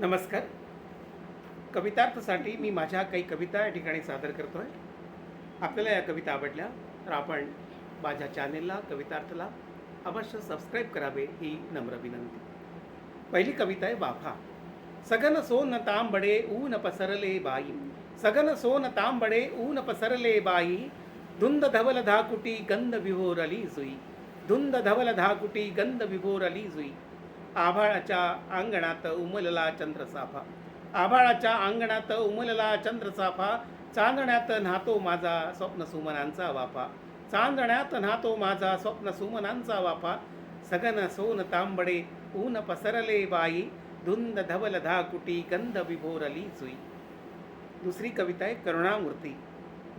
नमस्कार. कवितार्थसाठी मी माझ्या काही कविता या ठिकाणी सादर करतो आहे आपल्याला या कविता आवडल्या तर आपण माझ्या चॅनेलला कवितार्थला अवश्य सबस्क्राईब करावे ही नम्र विनंती. पहिली कविता आहे वाफा. सगन सोन तांबडे ऊन पसरले बाई. सगन सोन तांबडे ऊन पसरले बाई. धुंद धवल धाकुटी गंध विभोरली जुई. धुंद धवल धाकुटी गंध विभोरली जुई. आभाळाच्या अंगणात उमलला चंद्रसाफा. आभाळाच्या अंगणात उमलला चंद्रसाफा. चांदण्यात न्हातो माझा स्वप्न सुमनांचा वाफा. चांदण्यात न्हातो माझा स्वप्न सुमनांचा वाफा. सगन सोन तांबडे ऊन पसरले बाई. धुंद धवल धाकुटी गंध विभोरली जुई. दुसरी कविता आहे करुणामूर्ती.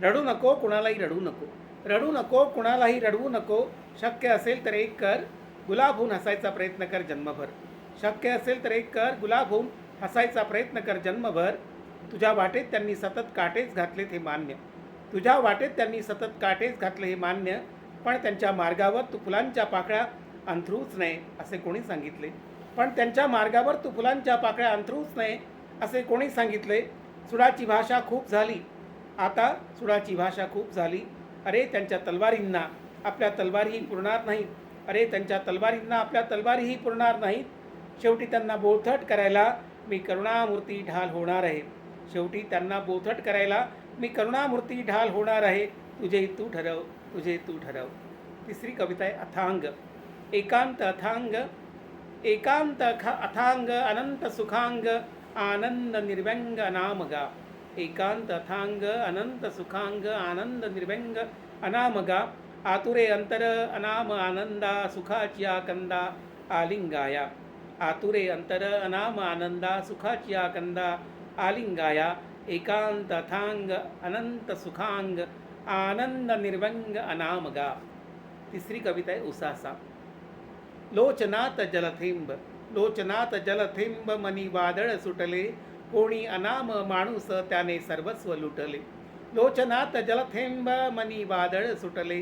रडू नको कुणालाही रडू नको. रडू नको कुणालाही रडवू नको. शक्य असेल तर एक कर. गुलाब होऊन हसायचा प्रयत्न कर जन्मभर. शक्य असेल तर एक कर गुलाब होऊन हसायचा प्रयत्न कर जन्मभर. तुझ्या वाटेत त्यांनी सतत काटेच घातलेत हे मान्य. तुझ्या वाटेत त्यांनी सतत काटेच घातले हे मान्य. पण त्यांच्या मार्गावर तू फुलांच्या पाकळ्या अंथरूच नये असे कोणी सांगितले. पण त्यांच्या मार्गावर तू फुलांच्या पाकळ्या अंथरूच नये असे कोणी सांगितले? सुडाची भाषा खूप झाली. आता सुडाची भाषा खूप झाली. अरे त्यांच्या तलवारींना. आपल्या तलवारीही पुरणार नाहीत अरे त्यांच्या तलवारींना आपल्या तलवारीही पुरणार नाहीत. शेवटी त्यांना बोथट करायला मी करुणामूर्ती ढाल होणार आहे. शेवटी त्यांना बोथट करायला मी करुणामूर्ती ढाल होणार आहे. तुझे तू ठरव तुझे तू ठरव. तिसरी कविता आहे अथांग. एकांत अथांग एकांत ख अथांग अनंत सुखांग आनंद निर्व्यंग अनामगा. एकांत अथांग अनंत सुखांग आनंद निर्व्यंग अनामगा. आतुरे अंतर अनाम आनंदा सुखाच्या कंदा आलिंगाया। आतुरे अंतर अनाम आनंदा सुखाच्या कंदा आलिंगाया। एकांत अथांग अनंत सुखांग आनंद निर्वंग अनामगा। तिसरी कविता आहे उसासा। लोचनात जलथेंब लोचनात जलथेंब मनी वादळ सुटले कोणी अनाम माणूस त्याने सर्वस्व लुटले। लोचनात जलथेंब मनी वादळ सुटले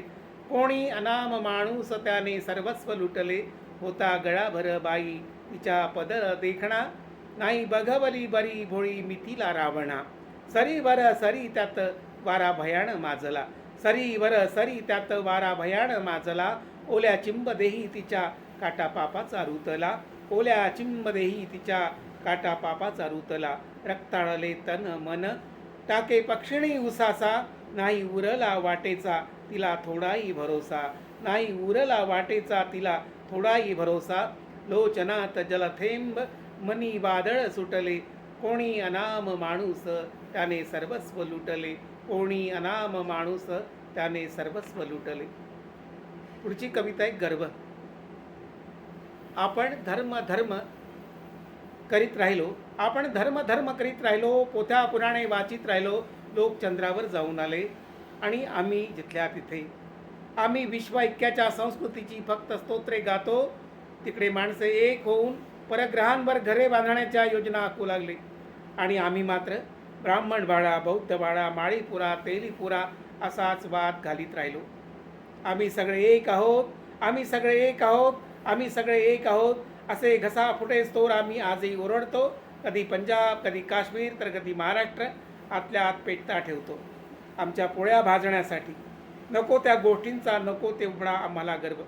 कोणी अनाम माणूस त्याने सर्वस्व लुटले होता गळाभर बाई तिच्या पदर देखणा. नाही बघवली बरी भोळी मिथिला रावणा. सरी वर सरी त्यात वारा भयाण माजला. सरी वर सरी त्यात वारा भयाण माजला. ओल्या चिंबदेही तिच्या काटा पापाचा रुतला. ओल्या चिंबदेही तिच्या काटा पापाचा रुतला. रक्ताळले तन मन. टाके पक्षिणी उसासा. नाही उरला वाटेचा तिला थोडाही भरोसा. नाही उरला वाटेचा तिला थोडाही भरोसा. लोचनात जलथेंब मनी वादळ सुटले. कोणी अनाम माणूस त्याने सर्वस्व लुटले. कोणी अनाम माणूस त्याने सर्वस्व लुटले. पुढची कविता आहे गर्व. आपण धर्म धर्म करीत राहिलो. आपण धर्म धर्म करीत राहिलो. पोथ्या पुराणे वाचित राहिलो. लोक चंद्रावर जाऊन आले. आणि आम्ही जिथल्या तिथे आम्ही विश्वऐक्याच्या संस्कृतीची फक्त स्तोत्रे गातो. तिकडे माणसे एक होऊन परग्रहांवर घरे बांधण्याच्या योजना आखू लागले. आणि आम्ही मात्र ब्राह्मण बाळा बौद्ध बाळा माळीपुरा तेलीपुरा असाच वाद घालीत राहिलो. आम्ही सगळे एक आहोत आम्ही सगळे एक आहोत आम्ही सगळे एक आहोत असे घसा फुटे स्तोर आम्ही आजही ओरडतो. कधी पंजाब कधी काश्मीर तर कधी महाराष्ट्र. आतल्या आत पेटता ठेवतो. आमच्या पोळ्या भाजण्यासाठी. नको त्या गोष्टींचा नको तेवढा आम्हाला गर्व.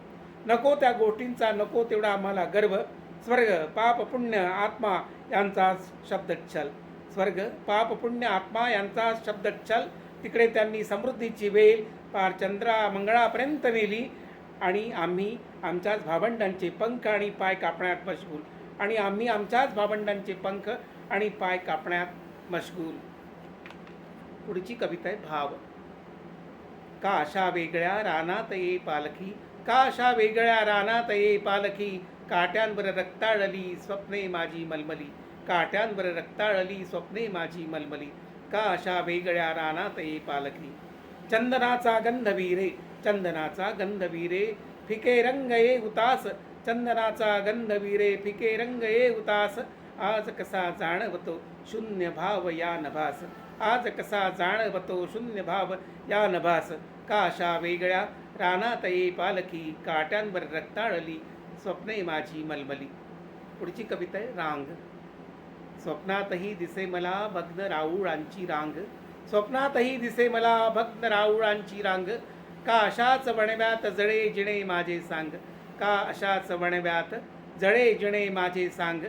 नको त्या गोष्टींचा नको तेवढा आम्हाला गर्व. स्वर्ग पाप पुण्य आत्मा यांचा शब्दच्छल. स्वर्ग पाप पुण्य आत्मा यांचा शब्दच्छल. तिकडे त्यांनी समृद्धीची वेल पार चंद्रा मंगळापर्यंत नेली आणि आम्ही आमच्याच भावंडांचे पंख आणि पाय कापण्यात मशगूल. आणि आम्ही आमच्याच भावंडांचे पंख आणि पाय कापण्यात मशगूल. पुढची कविता आहे भाव. का अशा वेगळ्या रानात ये पालखी? का अशा वेगळ्या रानात ये पालखी? काट्यांवर रक्ताळली स्वप्ने माझी मलमली. काट्यांवर रक्ताळली स्वप्ने माझी मलमली. का अशा वेगळ्या रानात ये पालखी? चंदनाचा गंधवीरे चंदनाचा गंधवीरे फिके रंग ये हुतास. चंदनाचा गंधवीरे फिके रंग ये हुतास. आज कसा जाणवतो शून्य भाव या नभास. आज कसा जाणवतो शून्य भाव या नभास का अशा वेगळ्या रानात ये पालखी काट्यांवर रक्ताळली स्वप्ने माझी मलमली. पुढची कविता आहे रांग. स्वप्नातही दिसे मला भग्न राऊळांची रांग. स्वप्नातही दिसे मला भग्न राऊळांची रांग. का अशाच वणव्यात जळे जिणे माझे सांग. का अशाच वणव्यात जळे जिणे माझे सांग.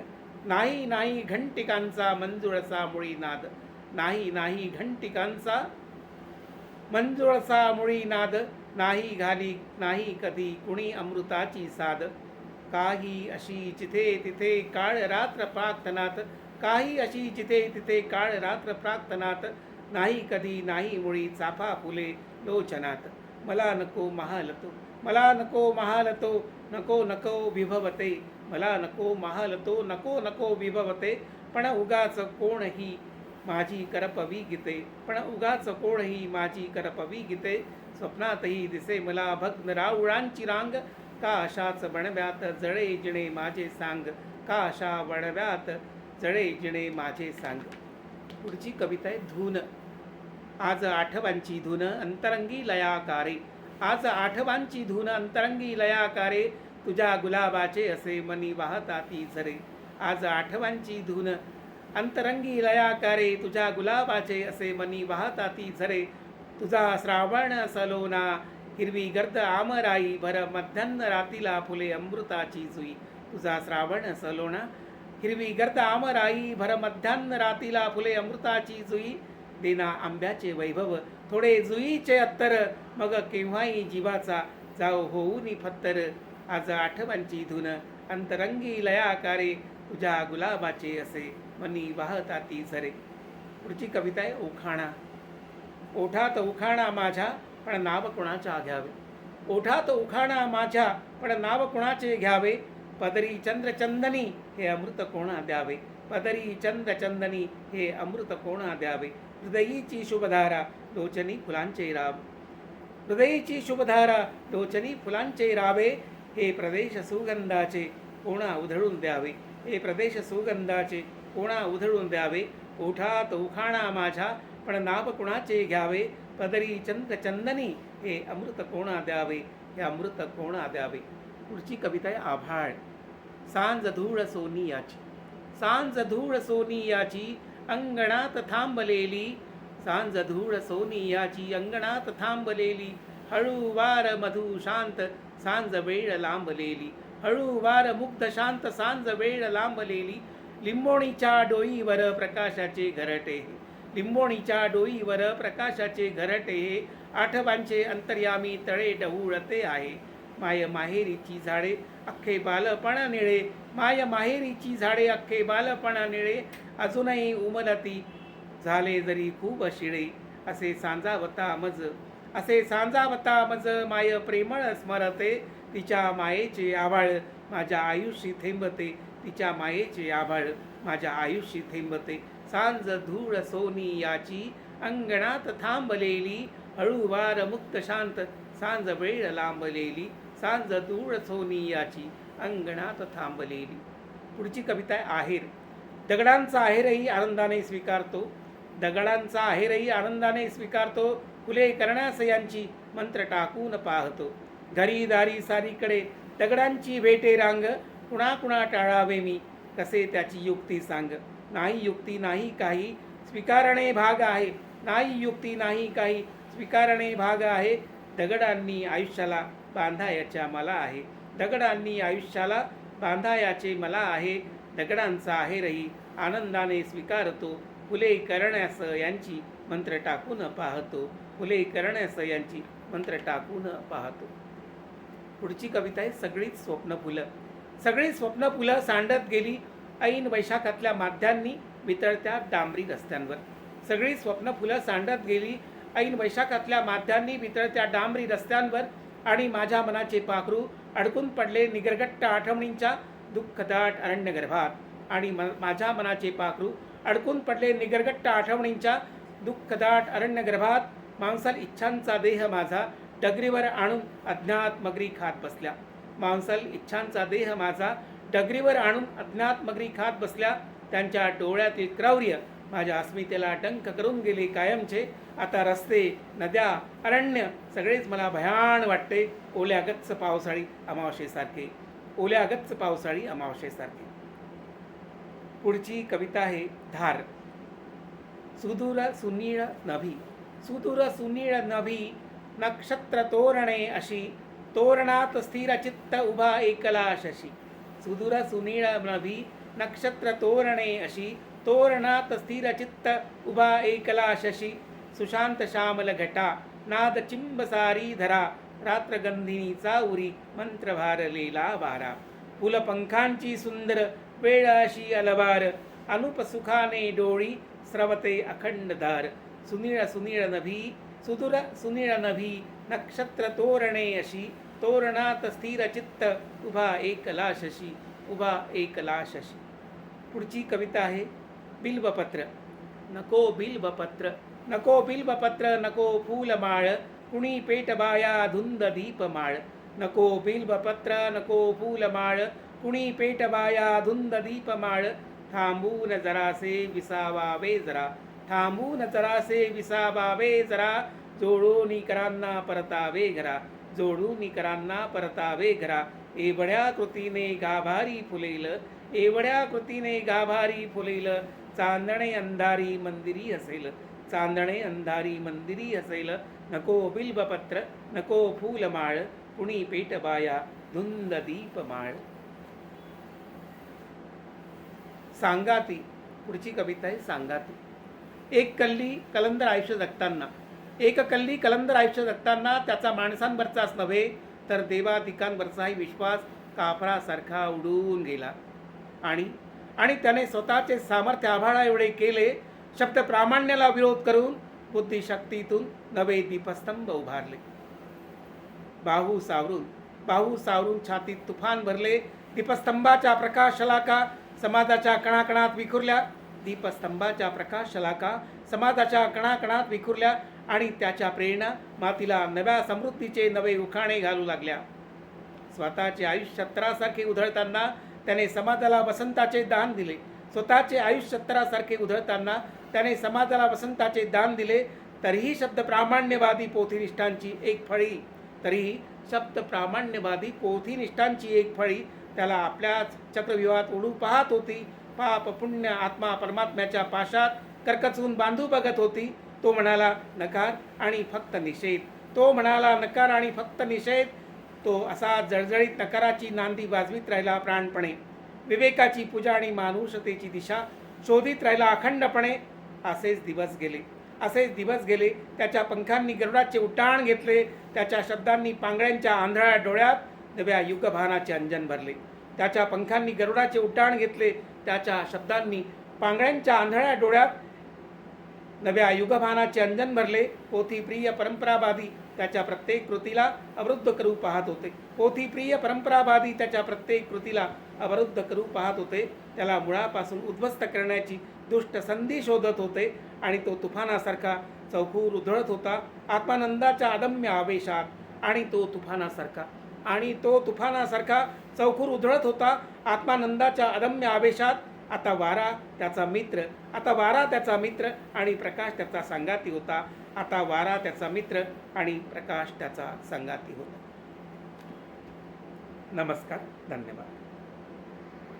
नाही नाही घंटिकांचा मंजुळसा मुळी नाद. नाही नाही घंटिकांचा. मंजुळसा मुळी नाद नाही घाली नाही कधी कुणी अमृताची साद. काही अशी जिथे तिथे काळ रात्र प्रार्थनात काही अशी जिथे तिथे काळ रात्र प्रार्थनात नाही कधी नाही मुळी चाफा फुले लोचनात. मला नको महालतो मला नको महालतो नको नको विभवते. मला नको महालतो नको नको विभवते. पण उगाच कोणही माझी करपवी गीते. पण उगाच कोणही माझी करपवी गीते? स्वप्नातही दिसे मला भग्न राऊळांची रांग. का अशाच बणव्यात जळे जिणे माझे सांग? का अशा वणव्यात जळे जिणे माझे सांग? पुढची कविता आहे धून. आज आठवांची धून अंतरंगी लयाकारे. आज आठवांची धून अंतरंगी लयाकारे. तुझ्या गुलाबाचे असे मनी वाहता ती झरे. आज आठवांची धून अंतरंगी लयाकारे तुझ्या गुलाबाचे असे मनी वाहता ती झरे. तुझा श्रावण सलोना हिरवी गर्द आमराई भर मध्यान्न रातीला फुले अमृताची जुई. तुझा श्रावण सलोना हिरवी गर्द आमराई भर मध्यान्न रातीला फुले अमृताची जुई. देना आंब्याचे वैभव थोडे जुईचे अत्तर मग केव्हाही जीवाचा जाओ होऊनी फत्तर. आज आठवांची धुन अंतरंगी लयाकारे तुझ्या गुलाबाचे असे मनी वाहता ती झरे. पुढची कविता आहे ओखाणा. ओठात उखाणा माझ्या पण नाव कुणाच्या घ्यावे? ओठात उखाणा माझ्या पण नाव कुणाचे घ्यावे? पदरी चंद्रचंदनी हे अमृत कोणा द्यावे? पदरी चंद्रचंदनी हे अमृत कोणा द्यावे? हृदयीची शुभधारा लोचनी फुलांचे राव. हृदयीची शुभधारा लोचनी फुलांचे रावे. हे प्रदेश सुगंधाचे कोणा उधळून द्यावे? हे प्रदेश सुगंधाचे कोणा उधळून द्यावे? ओठात उखाणा माझ्या पण नाव कुणाचे घ्यावे? पदरी चंद चंदनी हे अमृत कोणा द्यावे? हे अमृत कोणा द्यावे? पुढची कविता आहे आभाळ. सांज धूळ सोनियाची. सांज धूळ सोनियाची अंगणात थांबलेली. सांज धूळ सोनियाची अंगणात थांबलेली. हळूवार मधु शांत सांज वेळ लांबलेली. हळूवार मुग्ध शांत सांज वेळ लांबलेली. लिंबोणीच्या डोईवर प्रकाशाचे घरटे लिंबोणीच्या डोईवर प्रकाशाचे घरटे आठवांचे अंतर्यामी तळे डहुळते आहे माय माहेरीची झाडे अख्खे बालपणा निळे माय माहेरीची झाडे अख्खे बालपणा निळे अजूनही उमलती झाले जरी खूप शिळे असे सांजावता मज असे सांजावता मज माय प्रेमळ स्मरते तिच्या मायेचे आभाळ माझ्या आयुष्य थेंबते तिच्या मायेचे आभाळ माझ्या आयुष्य थेंबते. सांज धूळ सोनी याची अंगणात थांबलेली हळूवार मुक्त शांत सांज वेळ लांबलेली सांज धूळ सोनी याची अंगणात थांबलेली. पुढची कविता आहे आहेर. दगडांचा आहेरही आनंदाने स्वीकारतो. दगडांचा आहेरही आनंदाने स्वीकारतो. फुले करण्यास यांची मंत्र टाकून पाहतो. घरी दारी सारीकडे दगडांची भेटे रांग. कुणा कुणा टाळावे मी? कसे त्याची युक्ती सांग. नाही युक्ती नाही काही स्वीकारणे भाग आहे. नाही युक्ती नाही काही स्वीकारणे भाग आहे. दगडांनी आयुष्याला बांधायाच्या मला आहे. दगडांनी आयुष्याला बांधायाचे मला आहे. दगडांचा आहेरही आनंदाने स्वीकारतो. फुले करण्यास यांची मंत्र टाकून पाहतो. फुले करण्यास यांची मंत्र टाकून पाहतो. पुढची कविता आहे सगळीच स्वप्न फुलं सगळी स्वप्न फुलं सांडत गेली. ऐन वैशाखातल्या माध्यांनी वितळत्या डांबरी रस्त्यांवर. सगळी स्वप्न फुलं सांडत गेली. ऐन वैशाखातल्या माध्यांनी वितळत्या डांबरी रस्त्यांवर आणि माझ्या मनाचे पाखरू अडकून पडले निगरगट्ट आठवणींच्या दुःखदाट अरण्यगर्भात. आणि म माझ्या मनाचे पाखरू अडकून पडले निगरगट्ट आठवणींच्या दुःखदाट अरण्यगर्भात. मांसल इच्छांचा देह माझा डगरीवर आणून अज्ञात मगरी खात बसल्या. मांसल इच्छांचा देह माझा डगरीवर आणून अज्ञात मगरी खात बसल्या त्यांच्या डोळ्यातील क्रौर्य माझ्या अस्मितेला डंक करून गेले कायमचे. आता रस्ते नद्या अरण्य सगळेच मला भयान वाटते. ओल्या गच्च पावसाळी अमावशेसारखे ओल्या गच्च पावसाळी अमावशेसारखे पुढची कविता आहे धार. सुदूर सुनीळ नभी. सुदूर सुनीळ नभी नक्षत्र तोरणे अशी तोरणात स्थिर चित्त उभा एकला शशी. सुदूर सुनीळ नभी नक्षत्र तोरणे अशी. तोरणात स्थिर चित्त उभा एकला शशी. सुशांत श्यामल घटा नाद चिंबसारी धरा. रात्रगंधिनीचा उरी मंत्र भारलेला वारा. फुलपंखांची सुंदर वेळ अशी अलवार. अनुपसुखाने डोळी स्रवते अखंड धार सुनीळ सुनीळ नभी सुदुर सुनीळनभी नक्षत्र तोरणे अशी तोरणात स्थिरचित्त उभा एकला शशी उभा एकला शशी पुढची कविता आहे बिल्बपत्र नको बिल्बपत्र नको बिल्बपत्र नको फूलमाळ कुणी पेटबाया धुंद दीपमाळ. नको बिल्बपत्र नको फूलमाळ कुणी पेटबाया धुंद दीपमाळ. थांबून जरासे विसावावे जरा. थांबून जरासे विसाबावे जरा जोडून करांना परतावे घरा जोडून करांना परतावे घरा। एवढ्या कृतीने गाभारी फुलेल एवढ्या कृतीने गाभारी फुलेल चांदणे अंधारी मंदिरी असेल चांदणे अंधारी मंदिरी असेल। नको बिल्बपत्र नको फूलमाळ कुणी पेटबाया धुंद दीपमाळ सांगाती पुढची कविता आहे सांगाती। एक कल्ली कलंदर आयुष्य जगताना. एक कल्ली कलंदर आयुष्य जगताना त्याचा माणसांवरचाच नव्हे तर देवादिकांवरचाही विश्वास कापरासारखा उडून गेला. आणि आणि त्याने स्वतःचे सामर्थ्य आभाळा एवढे केले शब्द प्रामाण्याला विरोध करून बुद्धिशक्तीतून नवे दीपस्तंभ उभारले. बाहू सावरून बाहू सावरून छातीत तुफान भरले दीपस्तंभाच्या प्रकाशलाका समाजाच्या कणाकणात विखुरल्या दीपस्तंभाच्या प्रकाश शलाका समाजाच्या कणाकणात विखुरल्या आणि त्याच्या प्रेरणा मातीला नव्या समृद्धीचे नवे उखाणे घालू लागल्या. स्वतःचे आयुष्य सत्तरासारखे उधळताना त्याने समाजाला वसंताचे दान दिले. स्वतःचे आयुष्य सत्तरासारखे उधळताना त्याने समाजाला वसंताचे दान दिले. तरीही शब्द प्रामाण्यवादी पोथीनिष्ठांची एक फळी. तरीही शब्द प्रामाण्यवादी पोथीनिष्ठांची एक फळी त्याला आपल्याच चक्रव्यूहात उडू पाहत होती. पाप पुण्य आत्मा परमात्म्याच्या पाशात करकचून बांधू बघत होती. तो म्हणाला नकार आणि फक्त निषेध. तो म्हणाला नकार आणि फक्त निषेध. तो असा जळजळीत नकाराची नांदी वाजवीत राहिला प्राणपणे. विवेकाची पूजा आणि मानुषतेची दिशा शोधित राहिला अखंडपणे. असेच दिवस गेले. असेच दिवस गेले. त्याच्या पंखांनी गरुडाचे उड्डाण घेतले. त्याच्या शब्दांनी पांगळ्यांच्या आंधळ्या डोळ्यात नव्या युगभानाचे अंजन भरले. त्याच्या पंखांनी गरुडाचे उड्डाण घेतले. त्याच्या शब्दांनी पांगळ्यांच्या आंधळ्या डोळ्यात नव्या युगभानाचे अंजन भरले. पोथी प्रिय परंपरावादी त्याच्या प्रत्येक कृतीला अवरुद्ध करू पाहत होते. पोथी प्रिय परंपरावादी त्याच्या प्रत्येक कृतीला अवरुद्ध करू पाहत होते. त्याला मुळापासून उद्ध्वस्त करण्याची दुष्ट संधी शोधत होते आणि तो तुफानासारखा चौकूर उधळत होता. आत्मानंदाच्या अदम्य आवेशात आणि तो तुफानासारखा आणि तो तुफानासारखा चौकूर उधळत होता. आत्मानंदाच्या अदम्य आवेशात आता वारा त्याचा मित्र आता वारा त्याचा मित्र आणि प्रकाश त्याचा संगाती होता. आता वारा त्याचा मित्र आणि प्रकाश त्याचा संगाती होता. नमस्कार धन्यवाद.